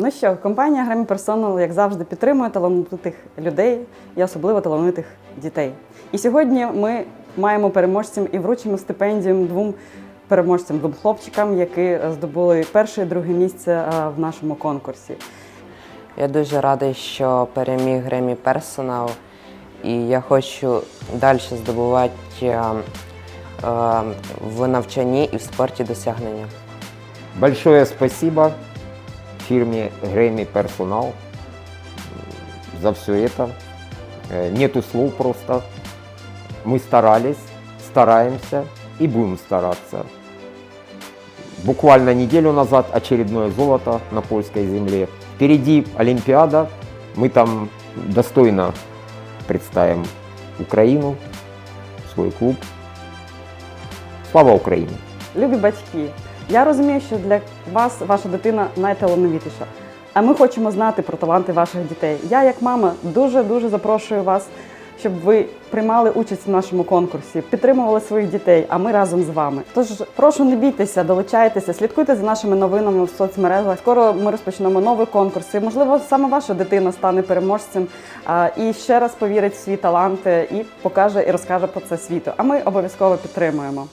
Ну що, компанія Grammy Personal, як завжди, підтримує талановитих людей і особливо талановитих дітей. І сьогодні ми маємо переможців і вручимо стипендію двом переможцям, двом хлопчикам, які здобули перше і друге місце е, в нашому конкурсі. Я дуже радий, що переміг Гремі Персонал, і я хочу далі здобувати е, е, в навчанні і в спорті досягнення. Большое спасибо фирме Грэмми Персонал за все это. Э, Нету слов просто. Мы старались, стараемся и будем стараться. Буквально неделю назад очередное золото на польской земле. Впереди Олимпиада. Мы там достойно представим Украину, свой клуб. Слава Украине! Любі батьки, я розумію, що для вас ваша дитина найталановитіша. А ми хочемо знати про таланти ваших дітей. Я, як мама, дуже дуже запрошую вас, щоб ви приймали участь в нашому конкурсі, підтримували своїх дітей, а ми разом з вами. Тож прошу не бійтеся, долучайтеся, слідкуйте за нашими новинами в соцмережах. Скоро ми розпочнемо новий конкурс. І, можливо, саме ваша дитина стане переможцем і ще раз повірить в свій талант і покаже і розкаже про це світу. А ми обов'язково підтримуємо.